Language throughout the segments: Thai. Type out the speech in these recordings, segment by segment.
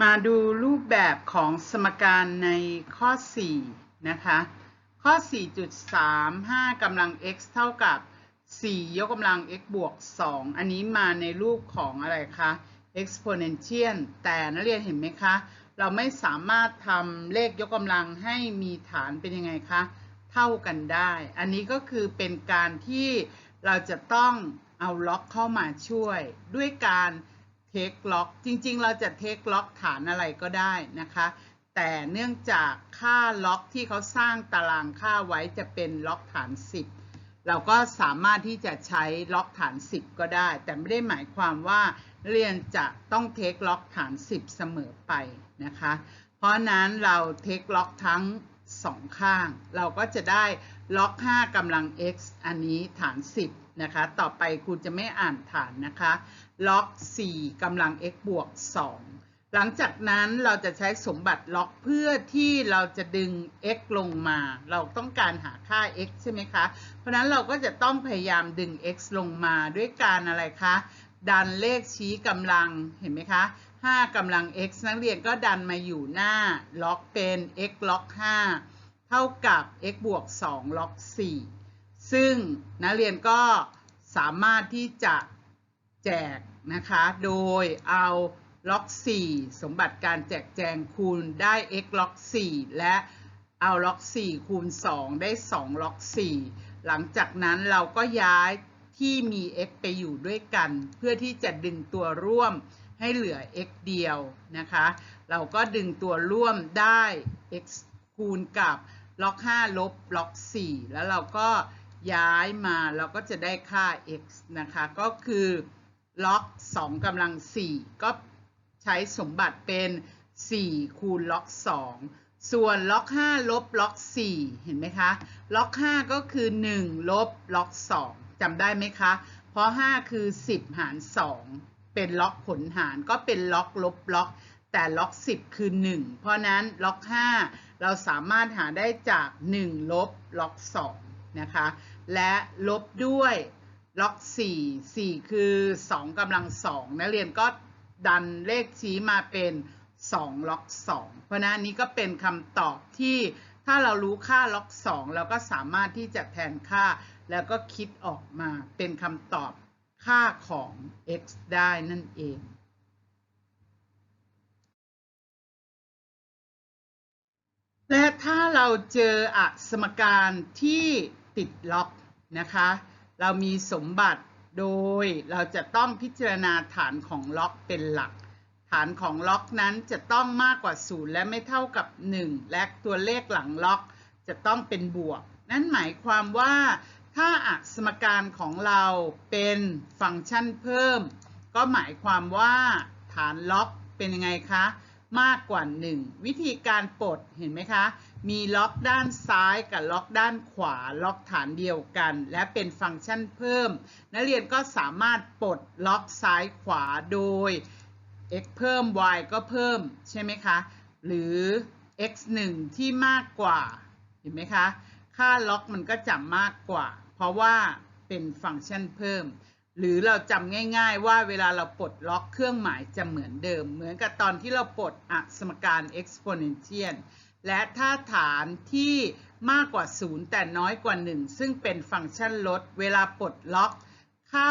มาดูรูปแบบของสมการในข้อ 4 นะคะ ข้อ 4.35กำลัง x เท่ากับ 4 ยกกำลัง x บวก 2 อันนี้มาในรูปของอะไรคะ exponential แต่นักเรียนเห็นไหมคะ เราไม่สามารถทำเลขยกกำลังให้มีฐานเป็นยังไงคะ เท่ากันได้ อันนี้ก็คือเป็นการที่เราจะต้องเอาล็อกเข้ามาช่วยด้วยการ เทคล็อกจริงๆ เราจะเทคล็อกฐานอะไรก็ได้นะคะ แต่เนื่องจากค่าล็อกที่เขาสร้างตารางค่าไว้จะเป็นล็อกฐาน 10 เราก็สามารถที่จะใช้ล็อกฐาน 10 ก็ได้ แต่ไม่ได้หมายความว่าเรียนจะต้องเทคล็อกฐาน 10 เสมอไปนะคะ เพราะนั้นเราเทคล็อกทั้งสองข้าง เราก็จะได้ล็อก 5กำลัง x อันนี้ฐาน 10 นะคะ ต่อไปครูจะไม่อ่านฐานนะคะ ล็อก 4กำลัง x บวก 2 หลังจากนั้นเราจะใช้สมบัติล็อกเพื่อที่เราจะดึง x ลงมา เราต้องการหาค่า x ใช่ไหมคะ เพราะนั้นเราก็จะต้องพยายามดึง x ลงมาด้วยการอะไรคะ ดันเลขชี้กำลังเห็นไหมคะ5กำลัง x นักเรียนก็ดันมาอยู่หน้าล็อกเป็น x ล็อก5เท่ากับ x บวก 2 ล็อก 4 ซึ่งนักเรียนก็สามารถที่จะ แจกนะคะ โดยเอาล็อก 4 สมบัติการแจกแจงคูณได้ x ล็อก 4 และเอาล็อก 4 คูณ 2 ได้ 2 ล็อก 4 หลังจากนั้นเราก็ย้ายที่มี x ไปอยู่ด้วยกัน เพื่อที่จะดึงตัวร่วมให้เหลือ x เดียวนะคะ เราก็ดึงตัวร่วมได้ x คูณกับล็อก 5 ลบล็อก 4 แล้วเราก็ย้ายมาเราก็จะได้ค่า x นะคะ ก็คือ ล็อก2กำลัง 4 ก็ใช้สมบัติเป็น 4 คูณล็อก 2 ส่วนล็อก 5 ลบล็อก 4 เห็นไหมคะ ล็อก 5 ก็คือ 1 ลบล็อก 2จำได้ไหมคะ เพราะ 5 คือ 10 หาร 2 เป็นล็อกผลหารก็เป็นล็อกลบล็อก แต่ล็อก 10 คือ 1 เพราะนั้นล็อก 5 เราสามารถหาได้จาก 1 ลบล็อก 2 นะคะ และลบด้วย ล็อก4 4 คือ 2กำลัง2นักเรียนก็ดันเลขชี้มาเป็น 2 ล็อก 2 เพราะนั้นนี้ก็เป็นคำตอบที่ถ้าเรารู้ค่าล็อก 2 เราก็สามารถที่จะแทนค่า แล้วก็คิดออกมาเป็นคำตอบค่าของ x ได้นั่นเอง และถ้าเราเจออสมการที่ติดล็อกนะคะ เรามีสมบัติโดยเราจะต้องพิจารณาฐานของล็อกเป็นหลัก ฐานของล็อกนั้นจะต้องมากกว่า 0 และไม่เท่ากับ 1 และตัวเลขหลังล็อกจะต้องเป็นบวก นั่นหมายความว่าถ้าอะสมการของเราเป็นฟังก์ชันเพิ่ม ก็หมายความว่าฐานล็อกเป็นยังไงคะ มากกว่า 1 วิธีการปลดเห็นไหมคะ มีล็อกด้านซ้ายกับล็อกด้านขวา ล็อกฐานเดียวกัน และเป็นฟังก์ชันเพิ่ม นักเรียนก็สามารถปลดล็อกซ้ายขวาโดย x เพิ่ม y ก็เพิ่มใช่ไหมคะ หรือ x 1ที่มากกว่า เห็นไหมคะ ค่าล็อกมันก็จะมากกว่า เพราะว่าเป็นฟังก์ชันเพิ่ม หรือเราจำง่าย ๆ ว่าเวลาเราปลดล็อกเครื่องหมายจะเหมือนเดิม เหมือนกับตอนที่เราปลดอสมการ exponential และถ้าฐานที่มากกว่า 0 แต่น้อยกว่า 1 ซึ่งเป็นฟังก์ชันลด เวลาปลดล็อกค่า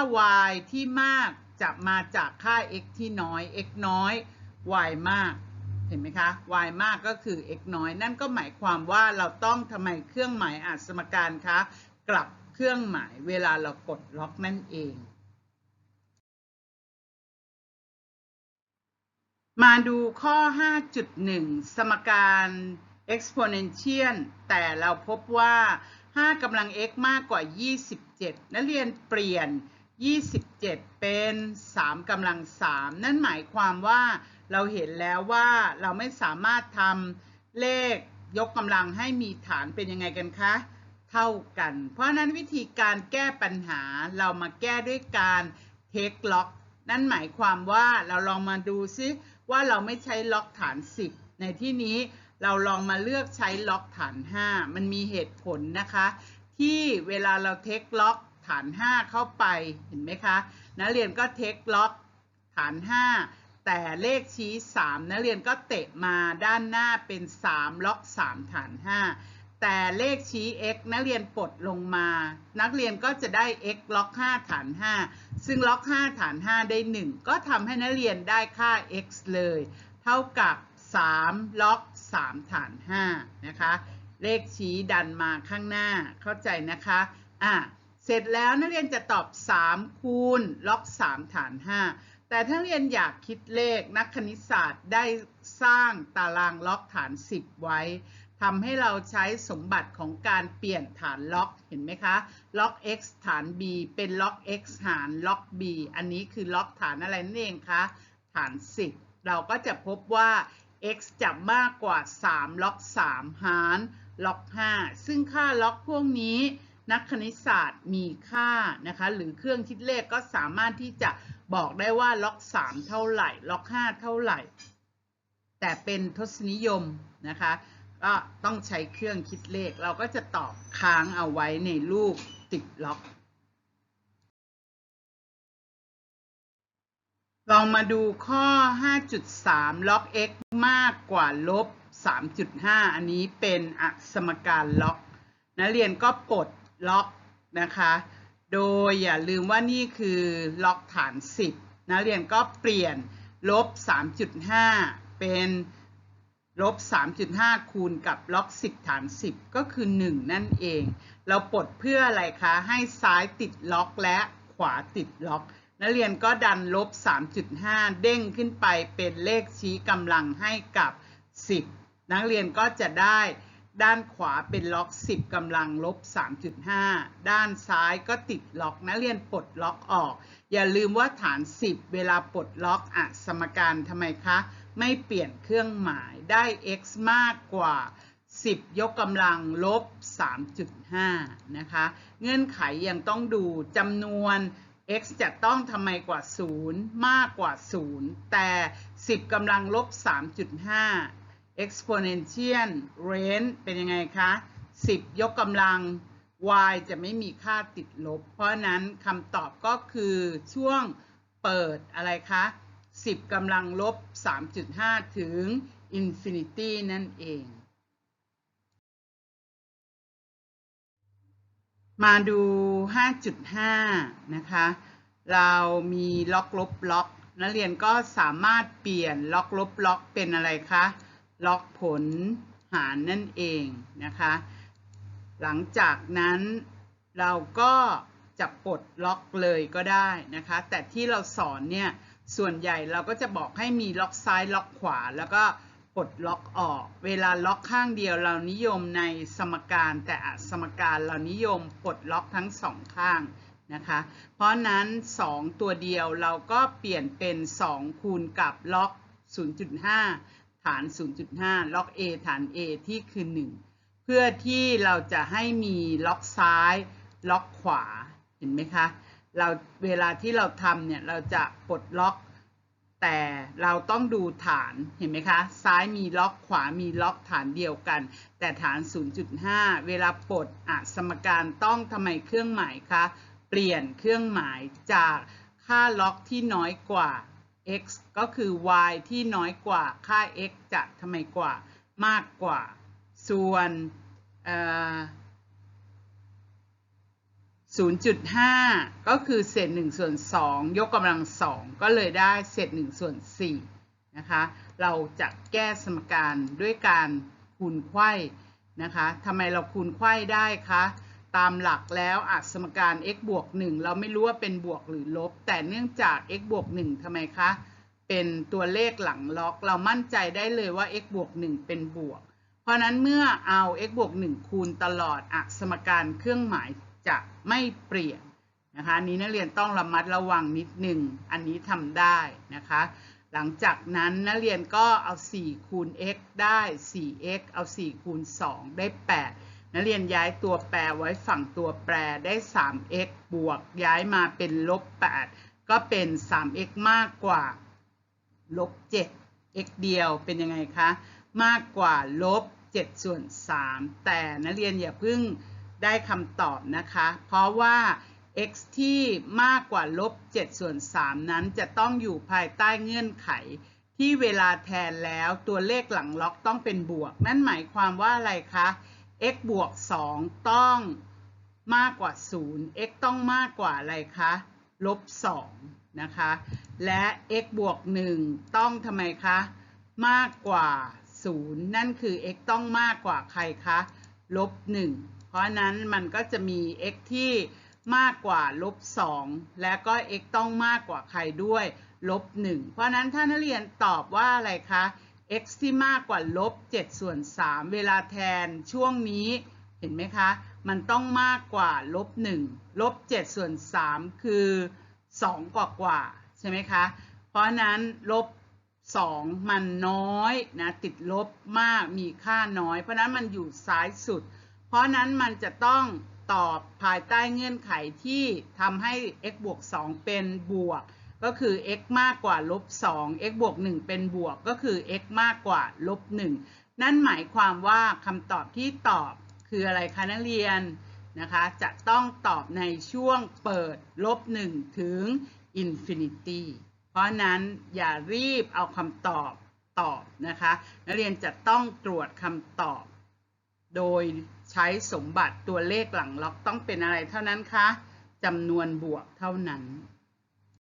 y ที่มากจะมาจากค่า x ที่น้อย x น้อย y มาก เห็นไหมคะ y มากก็คือ x น้อย นั่นก็หมายความว่าเราต้องทำไมเครื่องหมายอาสมการคะ กลับเครื่องหมายเวลาเรากดล็อกนั่นเอง มาดูข้อ 5.1 สมการ exponential แต่เราพบว่า 5กำลัง x มากกว่า 27 นักเรียนเปลี่ยน 27 เป็น 3กำลัง 3 นั่นหมายความว่าเราเห็นแล้วว่าเราไม่สามารถทำเลขยกกำลังให้มีฐานเป็นยังไงกันคะ เท่ากัน เพราะนั้นวิธีการแก้ปัญหาเรามาแก้ด้วยการเทคล็อก นั่นหมายความว่าเราลองมาดูซิ ว่าเราไม่ใช้ล็อกฐาน 10 ในที่นี้เราลองมาเลือกใช้ล็อกฐาน 5 มันมีเหตุผลนะคะ ที่เวลาเราเทคล็อกฐาน 5 เข้าไปเห็นไหมคะนักเรียนก็เทคล็อกฐาน 5 แต่เลขชี้ 3นักเรียนก็เตะมาด้านหน้าเป็น 3 ล็อก 3 ฐาน 5 แต่เลขชี้ x นักเรียนปลดลงมา นักเรียนก็จะได้ x ล็อก 5 ฐาน 5 ซึ่งล็อก 5 ฐาน 5 ได้ 1 ก็ทำให้นักเรียนได้ค่า x เลย เท่ากับ 3 ล็อก 3 ฐาน 5 นะคะ เลขชี้ดันมาข้างหน้า เข้าใจนะคะ อะ เสร็จแล้วนักเรียนจะตอบ 3 คูณ ล็อก 3 ฐาน 5แต่ถ้าเรียนอยากคิดเลขนักคณิตศาสตร์ได้สร้างตารางล็อกฐาน 10 ไว้ ทำให้เราใช้สมบัติของการเปลี่ยนฐานล็อกเห็นไหมคะล็อก x ฐาน b เป็นล็อก x หารล็อก b อันนี้คือล็อกฐานอะไรนั่นเองคะฐาน 10 เราก็จะพบว่า x จะมากกว่า 3 ล็อก 3 หารล็อก 5 ซึ่งค่าล็อกพวกนี้ นักคณิตศาสตร์มีค่านะคะหรือเครื่องคิดเลขก็สามารถที่จะบอกได้ว่าล็อก 3 เท่าไหร่ ล็อก 5 เท่าไหร่ แต่เป็นทศนิยมนะคะ ก็ต้องใช้เครื่องคิดเลข เราก็จะตอบค้างเอาไว้ในรูปติดล็อก ลองมาดูข้อ 5.3 ล็อก x มากกว่าลบ 3.5 อันนี้เป็นอสมการล็อก นักเรียนก็ปลดล็อกนะคะ โดยอย่าลืมว่านี่คือล็อกฐาน 10 นักเรียนก็เปลี่ยนลบ 3.5 เป็น ลบ 3.5 คูณกับล็อก 10 ฐาน 10 ก็คือ 1 นั่นเอง เราปลดเพื่ออะไรคะ ให้ซ้ายติดล็อกและขวาติดล็อกนักเรียนก็ดันลบ 3.5 เด้งขึ้นไปเป็นเลขชี้กำลังให้กับ 10 นักเรียนก็จะได้ด้านขวาเป็นล็อก 10กำลังลบ 3.5 ด้านซ้ายก็ติดล็อกนักเรียนปลดล็อกออก อย่าลืมว่าฐาน 10 เวลาปลดล็อกอะสมการทำไมคะ ไม่เปลี่ยนเครื่องหมายได้ x มากกว่า 10 ยกกำลังลบ 3.5 นะคะ เงื่อนไขยังต้องดูจำนวน x จะต้องทำไมกว่า 0 มากกว่า 0 แต่ 10กำลังลบ 3.5 exponential range เป็นยังไงคะ 10 ยกกำลัง y จะไม่มีค่าติดลบ เพราะนั้นคำตอบก็คือช่วงเปิดอะไรคะ 10กำลังลบ 3.5 ถึง infinity นั่นเอง มาดู 5.5 นะคะ เรามีล็อกลบล็อก นักเรียนก็สามารถเปลี่ยนล็อกลบล็อกเป็นอะไรคะ ล็อกผลหารนั่นเองนะคะ หลังจากนั้นเราก็จะปลดล็อกเลยก็ได้นะคะ แต่ที่เราสอนเนี่ย ส่วนใหญ่เราก็จะบอกให้มีล็อกซ้ายล็อกขวา แล้วก็ปลดล็อกออก เวลาล็อกข้างเดียวเรานิยมในสมการแต่สมการเรานิยมปลดล็อกทั้งสองข้างนะคะ เพราะนั้น 2 ตัวเดียวเราก็เปลี่ยนเป็น 2 คูณกับล็อก 0.5 ฐาน 0.5 ล็อก A ฐาน A ที่คือ 1 เพื่อที่เราจะให้มีล็อกซ้าย ล็อกขวา เห็นไหมคะ เราเวลาที่เราทำเนี่ยเราจะปลดล็อก แต่เราต้องดูฐานเห็นไหมคะ ซ้ายมีล็อกขวามีล็อกฐานเดียวกัน แต่ฐาน 0.5 เวลาปลดอะสมการต้องทำไมเครื่องหมายคะเปลี่ยนเครื่องหมายจากค่าล็อกที่น้อยกว่า x ก็คือ y ที่น้อยกว่าค่า x จะทำไมกว่ามากกว่า ส่วน 0.5 ก็คือเศษ1ส่วน2 ยกกำลัง 2 ก็เลยได้เศษ1ส่วน4นะคะ เราจะแก้สมการด้วยการคูณไขว้นะคะทำไมเราคูณไขว้ได้คะ ตามหลักแล้วอะสมการ x บวก 1 เราไม่รู้ว่าเป็นบวกหรือลบ แต่เนื่องจาก x บวก 1ทำไมคะ เป็นตัวเลขหลังล็อก เรามั่นใจได้เลยว่า x บวก 1 เป็นบวก เพราะนั้นเมื่อเอา x บวก 1 คูณตลอดอะสมการเครื่องหมาย จะไม่เปลี่ยนนะคะนี้นักเรียนต้องระมัดระวังนิดหนึ่งอันนี้ทำได้นะคะ หลังจากนั้นนักเรียนก็เอา 4 คูณ x ได้ 4x เอา 4 คูณ 2 ได้ 8 นักเรียนย้ายตัวแปรไว้ฝั่งตัวแปรได้ 3x บวกย้ายมาเป็นลบ 8 ก็เป็น 3x มากกว่าลบ 7 x เดียวเป็นยังไงคะ มากกว่าลบ7ส่วน3แต่นักเรียนอย่าเพิ่ง ได้คำตอบนะคะ เพราะว่า x ที่มากกว่าลบ7ส่วน3นั้นจะต้องอยู่ภายใต้เงื่อนไข ที่เวลาแทนแล้วตัวเลขหลังล็อกต้องเป็นบวก นั่นหมายความว่าอะไรคะ x บวก 2 ต้องมากกว่า 0 x ต้องมากกว่าอะไรคะลบ2นะคะ และ x บวก 1 ต้องทำไมคะ มากกว่า 0 นั่นคือ x ต้องมากกว่าใครคะลบ1 เพราะนั้นมันก็จะมี x ที่มากกว่าลบ2และก็ x ต้องมากกว่าใครด้วยลบ1เพราะนั้นถ้านักเรียนตอบว่าอะไรคะ x ที่มากกว่าลบ7ส่วน3เวลาแทนช่วงนี้เห็นไหมคะ มันต้องมากกว่าลบ1ลบ7ส่วน3คือ 2 กว่ากว่าใช่ไหมคะ เพราะนั้นลบ2มันน้อยนะติดลบมากมีค่าน้อย เพราะนั้นมันอยู่ซ้ายสุด เพราะนั้นมันจะต้องตอบภายใต้เงื่อนไขที่ทำให้ x บวก 2 เป็นบวก ก็คือ x มากกว่าลบ 2 x บวก 1 เป็นบวก ก็คือ x มากกว่าลบ 1 นั่นหมายความว่าคำตอบที่ตอบคืออะไรคะนักเรียนนะคะ จะต้องตอบในช่วงเปิดลบ 1 ถึง infinity เพราะนั้นอย่ารีบเอาคำตอบตอบนะคะ นักเรียนจะต้องตรวจคำตอบ โดยใช้สมบัติตัวเลขหลังล็อกต้องเป็นอะไรเท่านั้นคะจำนวนบวกเท่านั้น